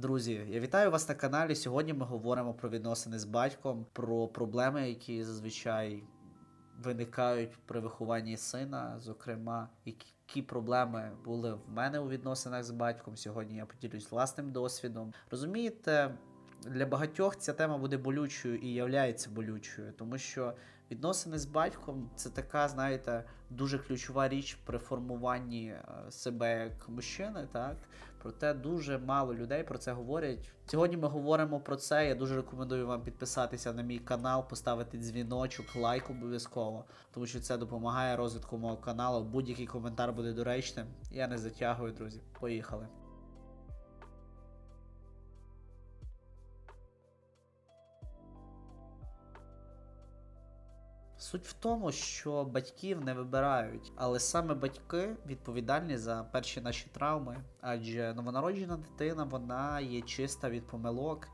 Друзі, я вітаю вас на каналі. Сьогодні ми говоримо про відносини з батьком, про проблеми, які зазвичай виникають при вихованні сина. Зокрема, які проблеми були в мене у відносинах з батьком. Сьогодні я поділюсь власним досвідом. Розумієте, для багатьох ця тема буде болючою і являється болючою, тому що відносини з батьком це така, знаєте, дуже ключова річ при формуванні е, себе як мужчини, так проте дуже мало людей про це говорять. Сьогодні ми говоримо про це. Я дуже рекомендую вам підписатися на мій канал, поставити дзвіночок, лайк обов'язково, тому що це допомагає розвитку мого каналу. Будь-який коментар буде доречним. Я не затягую, друзі. Поїхали. Суть в тому, що батьків не вибирають, але саме батьки відповідальні за перші наші травми, адже новонароджена дитина вона є чиста від помилок,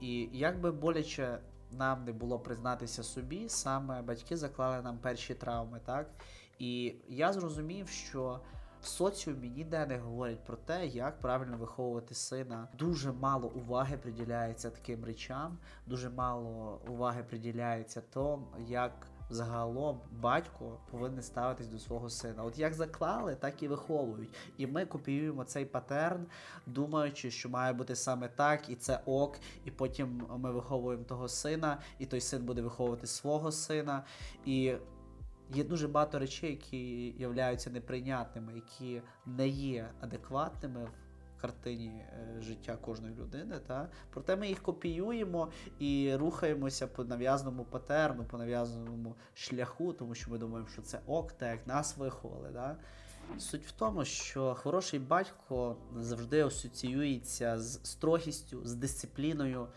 і як би боляче нам не було признатися собі, саме батьки заклали нам перші травми, так? І я зрозумів, що в соціумі ніде не говорять про те, як правильно виховувати сина. Дуже мало уваги приділяється таким речам, дуже мало уваги приділяється тому, як загалом батько повинен ставитись до свого сина. От як заклали, так і виховують. І ми копіюємо цей патерн, думаючи, що має бути саме так, і це ок. І потім ми виховуємо того сина, і той син буде виховувати свого сина. І Є дуже багато речей, які являються неприйнятними, які не є адекватними картині е, життя кожної людини. Та? Проте ми їх копіюємо і рухаємося по нав'язаному патерну, по нав'язаному шляху, тому що ми думаємо, що це ок, так як нас виховали. Да? Суть в тому, що хороший батько завжди асоціюється з строгістю, з дисципліною,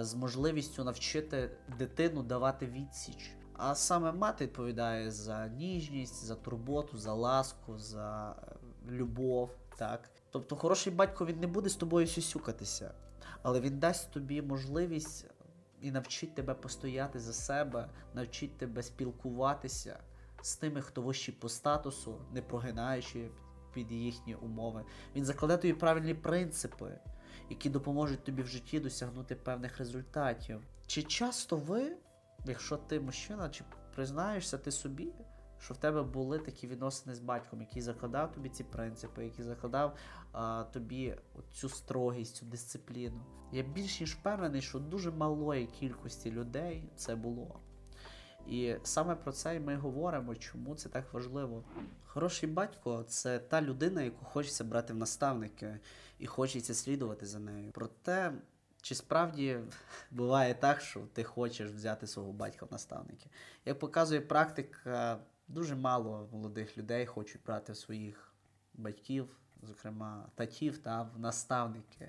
з можливістю навчити дитину давати відсіч. А саме мати відповідає за ніжність, за турботу, за ласку, за е, любов. Так? Тобто хороший батько він не буде з тобою сюсюкатися, але він дасть тобі можливість і навчить тебе постояти за себе, навчить тебе спілкуватися з тими, хто вищий по статусу, не прогинаючи під їхні умови. Він закладе тобі правильні принципи, які допоможуть тобі в житті досягнути певних результатів. Чи часто ви, якщо ти мужчина, чи признаєшся ти собі, що в тебе були такі відносини з батьком, який закладав тобі ці принципи, який закладав а, тобі цю строгість, цю дисципліну? Я більш ніж впевнений, що дуже малої кількості людей це було. І саме про це ми говоримо, чому це так важливо. Хороший батько це та людина, яку хочеться брати в наставники, і хочеться слідувати за нею. Проте, чи справді буває так, що ти хочеш взяти свого батька в наставники? Як показує практика, дуже мало молодих людей хочуть брати своїх батьків, зокрема татів, та в наставники.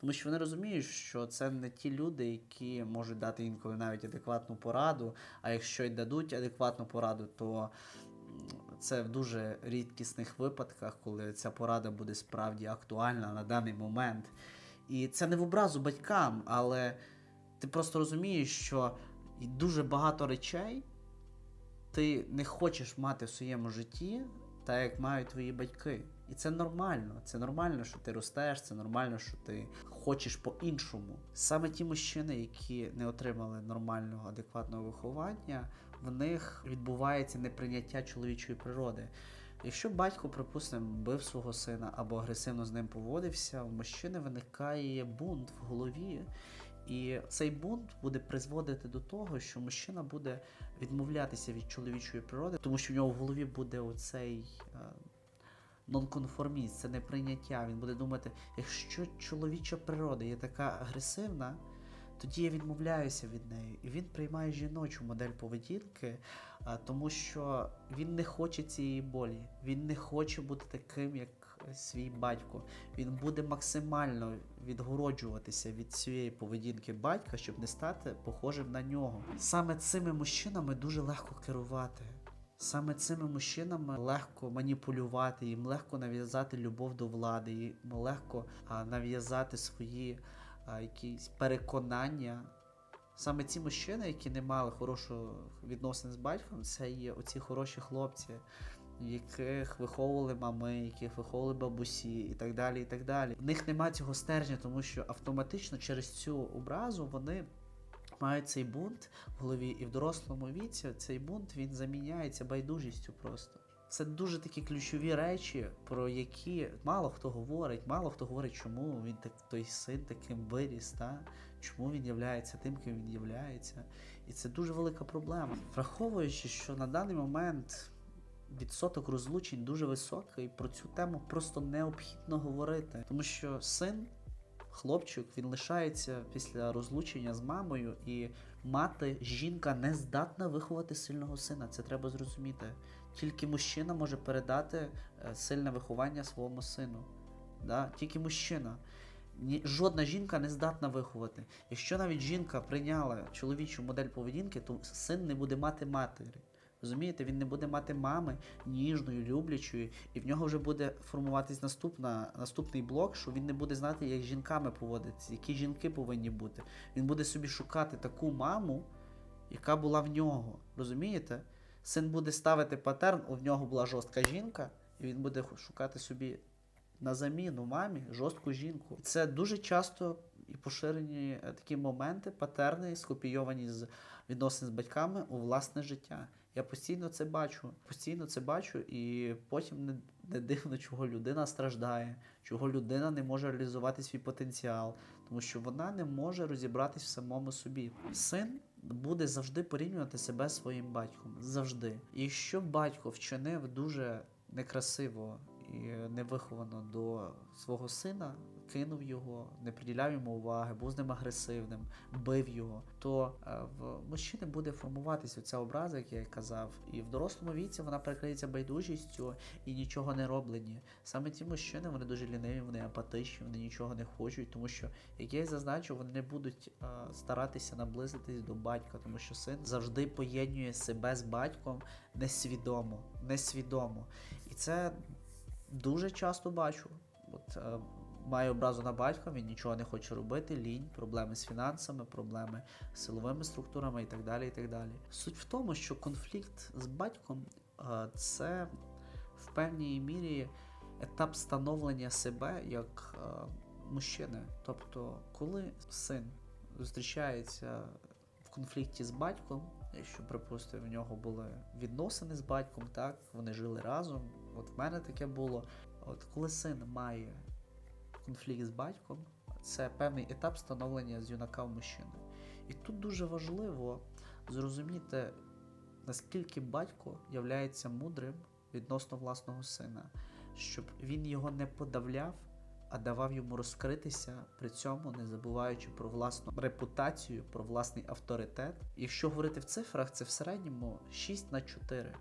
Тому що вони розуміють, що це не ті люди, які можуть дати інколи навіть адекватну пораду. А якщо й дадуть адекватну пораду, то це в дуже рідкісних випадках, коли ця порада буде справді актуальна на даний момент. І це не в образу батькам, але ти просто розумієш, що дуже багато речей ти не хочеш мати в своєму житті, так як мають твої батьки. І це нормально. Це нормально, що ти ростеш, це нормально, що ти хочеш по-іншому. Саме ті мужчини, які не отримали нормального, адекватного виховання, в них відбувається неприйняття чоловічої природи. Якщо батько, припустимо, бив свого сина або агресивно з ним поводився, у мужчини виникає бунт в голові, і цей бунт буде призводити до того, що мужчина буде відмовлятися від чоловічої природи, тому що в нього в голові буде оцей е, нонконформіст, це неприйняття. Він буде думати, якщо чоловіча природа є така агресивна, тоді я відмовляюся від неї. І він приймає жіночу модель поведінки, а, тому що він не хоче цієї болі. Він не хоче бути таким, як свій батько. Він буде максимально відгороджуватися від цієї поведінки батька, щоб не стати похожим на нього. Саме цими мужчинами дуже легко керувати. Саме цими мужчинами легко маніпулювати, їм легко нав'язати любов до влади, їм легко нав'язати свої а, якісь переконання. Саме ці мужчини, які не мали хорошого відносин з батьком, це є оці хороші хлопці, яких виховували мами, яких виховували бабусі, і так далі. і так далі. В них нема цього стержня, тому що автоматично через цю образу вони мають цей бунт в голові, і в дорослому віці цей бунт він заміняється байдужістю просто. Це дуже такі ключові речі, про які мало хто говорить, мало хто говорить, чому він так той син таким виріс, та? чому він являється тим, ким він являється. І це дуже велика проблема. Враховуючи, що на даний момент відсоток розлучень дуже високий, про цю тему просто необхідно говорити, тому що син. Хлопчик він лишається після розлучення з мамою, і мати, жінка не здатна виховати сильного сина. Це треба зрозуміти. Тільки мужчина може передати е, сильне виховання своєму сину. Да? Тільки мужчина. Ні, жодна жінка не здатна виховати. Якщо навіть жінка прийняла чоловічу модель поведінки, то син не буде мати матері. Розумієте, він не буде мати мами ніжною, люблячою, і в нього вже буде формуватись наступна, наступний блок, що він не буде знати, як з жінками поводитися, які жінки повинні бути. Він буде собі шукати таку маму, яка була в нього. Розумієте? Син буде ставити патерн, у нього була жорстка жінка, і він буде шукати собі на заміну мамі жорстку жінку. Це дуже часто і поширені е, такі моменти, патерни, скопійовані з відносин з батьками у власне життя. Я постійно це бачу, постійно це бачу, і потім не, не дивно, чого людина страждає, чого людина не може реалізувати свій потенціал, тому що вона не може розібратись в самому собі. Син буде завжди порівнювати себе своїм батьком. Завжди. І якщо батько вчинив дуже некрасиво і невиховано до свого сина, кинув його, не приділяв йому уваги, був з ним агресивним, бив його, то е, в мужчини буде формуватися ця образа, як я казав, і в дорослому віці вона перекриється байдужістю і нічого не роблені. Саме ті мужчини вони дуже ліниві, вони апатичні, вони нічого не хочуть, тому що, як я і зазначив, вони не будуть е, старатися наблизитись до батька, тому що син завжди поєднує себе з батьком несвідомо, несвідомо. І це дуже часто бачу. От має образу на батька, він нічого не хоче робити, лінь, проблеми з фінансами, проблеми з силовими структурами і так далі. і так далі. Суть в тому, що конфлікт з батьком е, це в певній мірі етап становлення себе як е, мужчини. Тобто, коли син зустрічається в конфлікті з батьком, якщо припустимо, в нього були відносини з батьком, так вони жили разом. От в мене таке було. От коли син має конфлікт з батьком, це певний етап становлення з юнака в мужчину. І тут дуже важливо зрозуміти, наскільки батько являється мудрим відносно власного сина, щоб він його не подавляв, а давав йому розкритися, при цьому не забуваючи про власну репутацію, про власний авторитет. Якщо говорити в цифрах, це в середньому 6 на 4.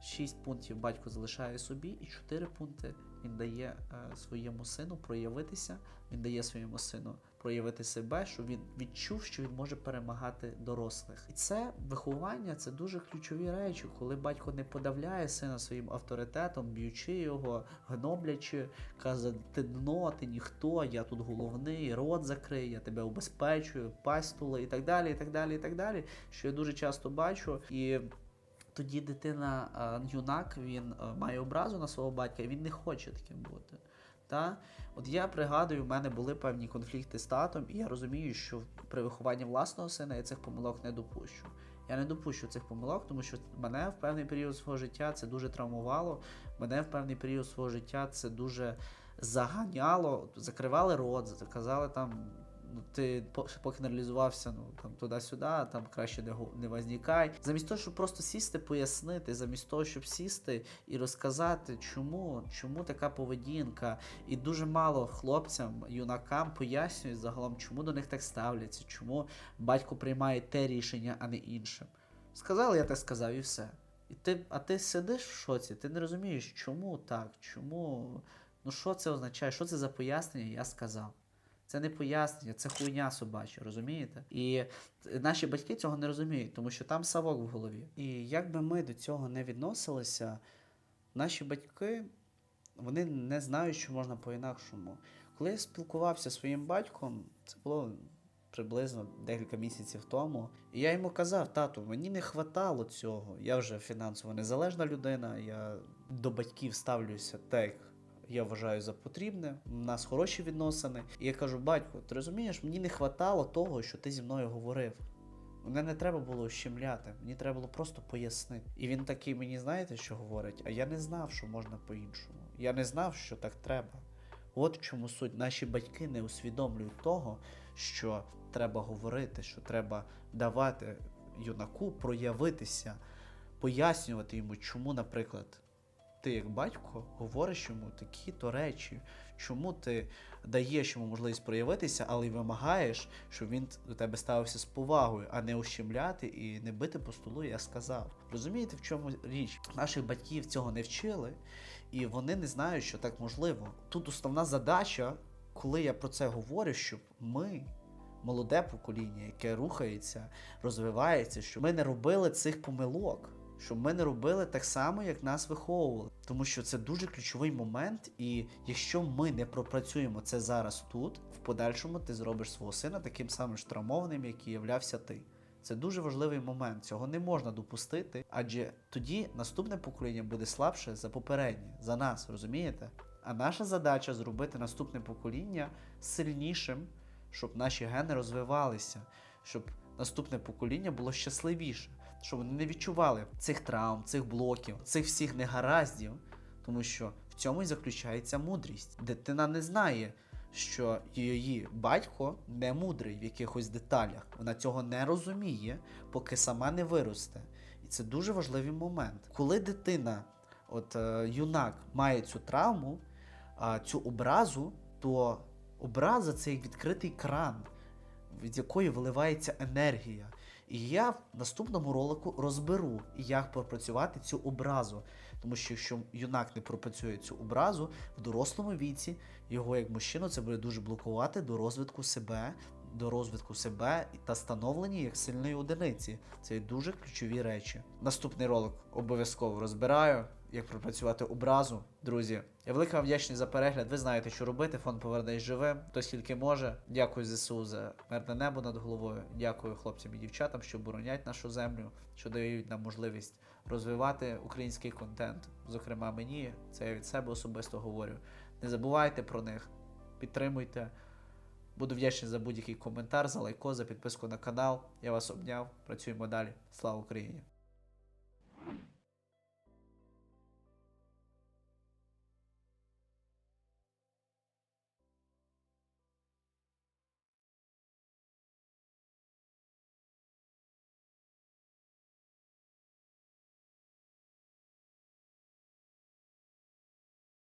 6 пунктів батько залишає собі, і 4 пункти він дає е, своєму сину проявитися, він дає своєму сину проявити себе, щоб він відчув, що він може перемагати дорослих. І це виховання це дуже ключові речі, коли батько не подавляє сина своїм авторитетом, б'ючи його, гноблячи, каже, ти дно, ти ніхто, я тут головний, рот закрий, я тебе убезпечую, пастула і так далі, і так далі, і так далі. Що я дуже часто бачу і. Тоді дитина, е, юнак, він е, має образу на свого батька, він не хоче таким бути. Та? От я пригадую, в мене були певні конфлікти з татом, і я розумію, що при вихованні власного сина я цих помилок не допущу. Я не допущу цих помилок, тому що мене в певний період свого життя це дуже травмувало. Мене в певний період свого життя це дуже заганяло, закривали рот, казали там. Ну, ти поки не реалізувався, ну там туди-сюди, там краще не не возникай. Замість того, щоб просто сісти, пояснити, замість того, щоб сісти і розказати, чому чому така поведінка. І дуже мало хлопцям, юнакам пояснюють загалом, чому до них так ставляться, чому батько приймає те рішення, а не інше. Сказали, я так сказав, і все. І ти, А ти сидиш в шоці, ти не розумієш, чому так, чому. Ну що це означає? Що це за пояснення? Я сказав. Це не пояснення, це хуйня собача, розумієте? І наші батьки цього не розуміють, тому що там савок в голові. І як би ми до цього не відносилися, наші батьки вони не знають, що можна по-інакшому. Коли я спілкувався зі своїм батьком, це було приблизно декілька місяців тому. І я йому казав: тату, мені не хватало цього. Я вже фінансово незалежна людина, я до батьків ставлюся так. Я вважаю за потрібне, у нас хороші відносини. І я кажу, батько, ти розумієш, мені не хватало того, що ти зі мною говорив. Мене не треба було ущемляти, мені треба було просто пояснити. І він такий мені, знаєте, що говорить? А я не знав, що можна по-іншому. Я не знав, що так треба. От в чому суть. Наші батьки не усвідомлюють того, що треба говорити, що треба давати юнаку проявитися, пояснювати йому, чому, наприклад, ти як батько говориш йому такі-то речі, чому ти даєш йому можливість проявитися, але й вимагаєш, щоб він до тебе ставився з повагою, а не ущемляти і не бити по столу, я сказав. Розумієте, в чому річ? Наших батьків цього не вчили, і вони не знають, що так можливо. Тут основна задача, коли я про це говорю, щоб ми. Молоде покоління, яке рухається, розвивається, щоб ми не робили цих помилок, щоб ми не робили так само, як нас виховували. Тому що це дуже ключовий момент, і якщо ми не пропрацюємо це зараз тут, в подальшому ти зробиш свого сина таким самим ж травмованим, як і являвся ти. Це дуже важливий момент. Цього не можна допустити, адже тоді наступне покоління буде слабше за попереднє, за нас, розумієте? А наша задача зробити наступне покоління сильнішим, щоб наші гени розвивалися, щоб наступне покоління було щасливіше, щоб вони не відчували цих травм, цих блоків, цих всіх негараздів, тому що в цьому і заключається мудрість. Дитина не знає, що її батько не мудрий в якихось деталях. Вона цього не розуміє, поки сама не виросте. І це дуже важливий момент. Коли дитина, от е, юнак, має цю травму, цю образу, то образа це як відкритий кран, від якої виливається енергія. І я в наступному ролику розберу, як пропрацювати цю образу. Тому що якщо юнак не пропрацює цю образу в дорослому віці, його як мужчину це буде дуже блокувати до розвитку себе, до розвитку себе та становлення як сильної одиниці. Це дуже ключові речі. Наступний ролик обов'язково розбираю, як пропрацювати образу. Друзі, я велика вам вдячний за перегляд. Ви знаєте, що робити. Фонд повернись живим. Хто скільки може. Дякую ЗСУ за мирне небо над головою. Дякую хлопцям і дівчатам, що боронять нашу землю, що дають нам можливість розвивати український контент. Зокрема, мені це я від себе особисто говорю. Не забувайте про них, підтримуйте. Буду вдячний за будь-який коментар, за лайко, за підписку на канал. Я вас обняв. Працюємо далі. Слава Україні!